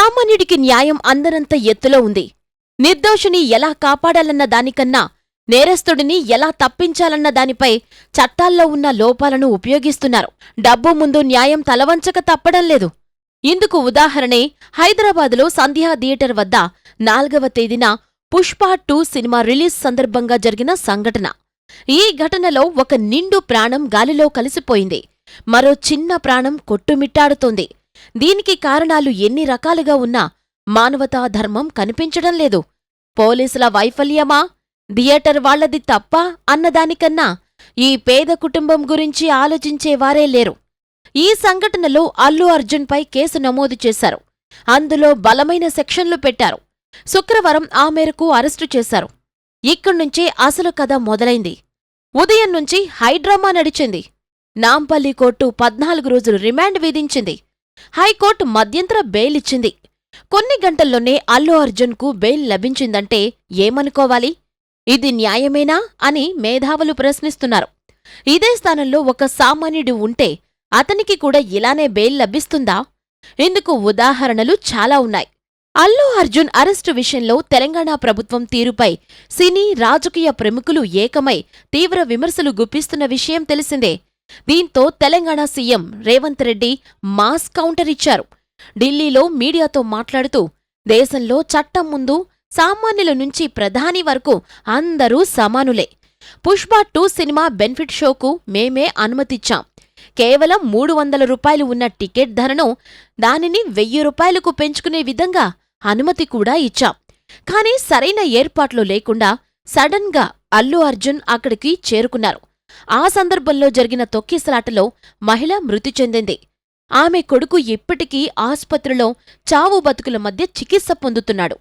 సామాన్యుడికి న్యాయం అందనంత ఎత్తులో ఉంది. నిర్దోషిని ఎలా కాపాడాలన్న దానికన్నా నేరస్తుడిని ఎలా తప్పించాలన్న దానిపై చట్టాల్లో ఉన్న లోపాలను ఉపయోగిస్తున్నారు. డబ్బు ముందు న్యాయం తలవంచక తప్పడం లేదు. ఇందుకు ఉదాహరణే హైదరాబాదులో సంధ్యా థియేటర్ వద్ద నాల్గవ తేదీన పుష్ప టూ సినిమా రిలీజ్ సందర్భంగా జరిగిన సంఘటన. ఈ ఘటనలో ఒక నిండు ప్రాణం గాలిలో కలిసిపోయింది. మరో చిన్న ప్రాణం కొట్టుమిట్టాడుతోంది. దీనికి కారణాలు ఎన్ని రకాలుగా ఉన్నా మానవతా ధర్మం కనిపించడం లేదు. పోలీసుల వైఫల్యమా? థియేటర్ వాళ్ళది తప్పా అన్నదానికన్నా ఈ పేద కుటుంబం గురించి ఆలోచించేవారే లేరు. ఈ సంఘటనలో అల్లు అర్జున్పై కేసు నమోదు చేశారు. అందులో బలమైన సెక్షన్లు పెట్టారు. శుక్రవారం ఆ మేరకు అరెస్టు చేశారు. ఇక్కడ్నుంచే అసలు కథ మొదలైంది. ఉదయం నుంచి హైడ్రామా నడిచింది. నాంపల్లి కోర్టు పద్నాలుగు రోజులు రిమాండ్ విధించింది. హైకోర్టు మధ్యంతర బెయిల్ ఇచ్చింది. కొన్ని గంటల్లోనే అల్లు అర్జున్కు బెయిల్ లభించిందంటే ఏమనుకోవాలి? ఇది న్యాయమేనా? అని మేధావులు ప్రశ్నిస్తున్నారు. ఇదే స్థానంలో ఒక సామాన్యుడు ఉంటే అతనికి కూడా ఇలానే బెయిల్ లభిస్తుందా? ఇందుకు ఉదాహరణలు చాలా ఉన్నాయి. అల్లు అర్జున్ అరెస్టు విషయంలో తెలంగాణ ప్రభుత్వం తీరుపై సినీ రాజకీయ ప్రముఖులు ఏకమై తీవ్ర విమర్శలు గుప్పిస్తున్న విషయం తెలిసిందే. దీంతో Telangana CM Revanth Reddy mass counter ఇచ్చారు. ఢిల్లీలో మీడియాతో మాట్లాడుతూ దేశంలో చట్టం ముందు సామాన్యుల నుంచి ప్రధాని వరకు అందరూ సమానులే. పుష్ప టూ సినిమా బెనిఫిట్ షోకు మేమే అనుమతిచ్చాం. కేవలం మూడు వందల రూపాయలు ఉన్న టికెట్ ధరను దానిని వెయ్యి రూపాయలకు పెంచుకునే విధంగా అనుమతి కూడా ఇచ్చాం. కానీ సరైన ఏర్పాట్లు లేకుండా సడన్గా అల్లు అర్జున్ అక్కడికి చేరుకున్నారు. ఆ సందర్భంలో జరిగిన తొక్కిసలాటలో మహిళ మృతి చెందింది. ఆమె కొడుకు ఇప్పటికీ ఆసుపత్రిలో చావు బతుకుల మధ్య చికిత్స పొందుతున్నాడు.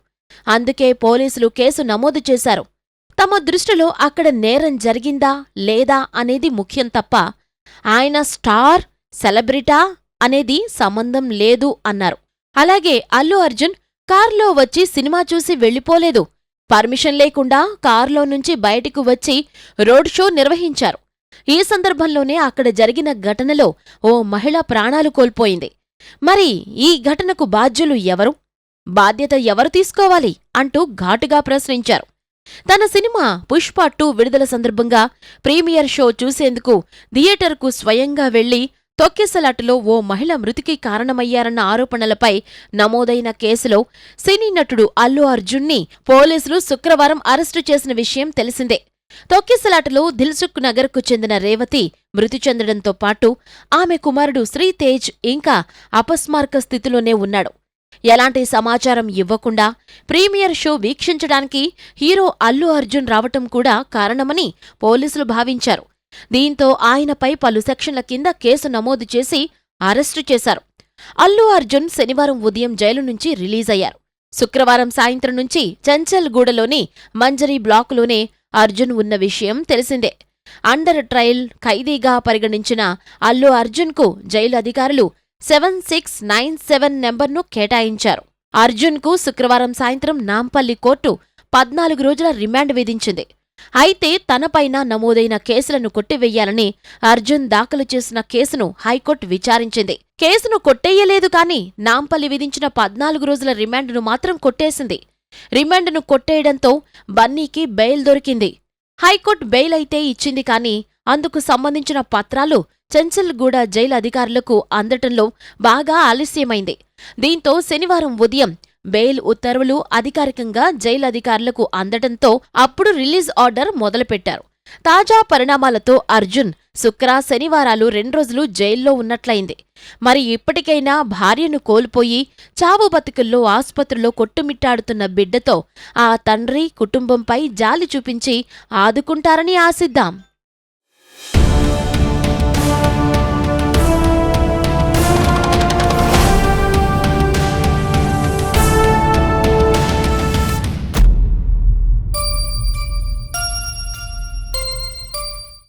అందుకే పోలీసులు కేసు నమోదు చేశారు. తమ దృష్టిలో అక్కడ నేరం జరిగిందా లేదా అనేది ముఖ్యం తప్ప ఆయన స్టార్ సెలబ్రిటా అనేది సంబంధం లేదు అన్నారు. అలాగే అల్లు అర్జున్ కార్లో వచ్చి సినిమా చూసి వెళ్ళిపోలేదు. పర్మిషన్ లేకుండా కారులో నుంచి బయటికి వచ్చి రోడ్ షో నిర్వహించారు. ఈ సందర్భంలోనే అక్కడ జరిగిన ఘటనలో ఓ మహిళ ప్రాణాలు కోల్పోయింది. మరి ఈ ఘటనకు బాధ్యులు ఎవరు? బాధ్యత ఎవరు తీసుకోవాలి? అంటూ ఘాటుగా ప్రశ్నించారు. తన సినిమా పుష్ప టూ విడుదల సందర్భంగా ప్రీమియర్ షో చూసేందుకు థియేటర్కు స్వయంగా వెళ్ళి తొక్కిసలాటలో ఓ మహిళ మృతికి కారణమయ్యారన్న ఆరోపణలపై నమోదైన కేసులో సినీ నటుడు అల్లు అర్జున్ని పోలీసులు శుక్రవారం అరెస్టు చేసిన విషయం తెలిసిందే. తొక్కిసలాటలో దిల్సుఖ్ నగర్కు చెందిన రేవతి మృతి చెందడంతో పాటు ఆమె కుమారుడు శ్రీతేజ్ ఇంకా అపస్మారక స్థితిలోనే ఉన్నాడు. ఎలాంటి సమాచారం ఇవ్వకుండా ప్రీమియర్ షో వీక్షించడానికి హీరో అల్లు అర్జున్ రావటం కూడా కారణమని పోలీసులు భావించారు. దీంతో ఆయనపై పలు సెక్షన్ల కింద కేసు నమోదు చేసి అరెస్టు చేశారు. అల్లు అర్జున్ శనివారం ఉదయం జైలు నుంచి రిలీజ్ అయ్యారు. శుక్రవారం సాయంత్రం నుంచి చంచల్గూడలోని మంజరి బ్లాకులోనే అర్జున్ ఉన్న విషయం తెలిసిందే. అండర్ ట్రయల్ ఖైదీగా పరిగణించిన అల్లు అర్జున్కు జైలు అధికారులు సెవెన్ సిక్స్ నైన్ సెవెన్ నెంబర్ను కేటాయించారు. అర్జున్కు శుక్రవారం సాయంత్రం నాంపల్లి కోర్టు పద్నాలుగు రోజుల రిమాండ్ విధించింది. అయితే తనపైన నమోదైన కేసులను కొట్టివెయ్యాలని అర్జున్ దాఖలు చేసిన కేసును హైకోర్టు విచారించింది. కేసును కొట్టేయలేదు కాని నాంపల్లి విధించిన పద్నాలుగు రోజుల రిమాండ్ను మాత్రం కొట్టేసింది. రిమాండ్ను కొట్టేయడంతో బన్నీకి బెయిల్ దొరికింది. హైకోర్టు బెయిల్ అయితే ఇచ్చింది కాని అందుకు సంబంధించిన పత్రాలు చెంచల్గూడ జైలు అధికారులకు అందటంలో బాగా ఆలస్యమైంది. దీంతో శనివారం ఉదయం బెయిల్ ఉత్తర్వులు అధికారికంగా జైలు అధికారులకు అందటంతో అప్పుడు రిలీజ్ ఆర్డర్ మొదలుపెట్టారు. తాజా పరిణామాలతో అర్జున్ శుక్ర శనివారాలు రెండు రోజులు జైల్లో ఉన్నట్లయింది. మరి ఇప్పటికైనా భార్యను కోల్పోయి చావు బతుకుల్లో ఆసుపత్రిలో కొట్టుమిట్టాడుతున్న బిడ్డతో ఆ తండ్రి కుటుంబంపై జాలి చూపించి ఆదుకుంటారని ఆశిద్దాం.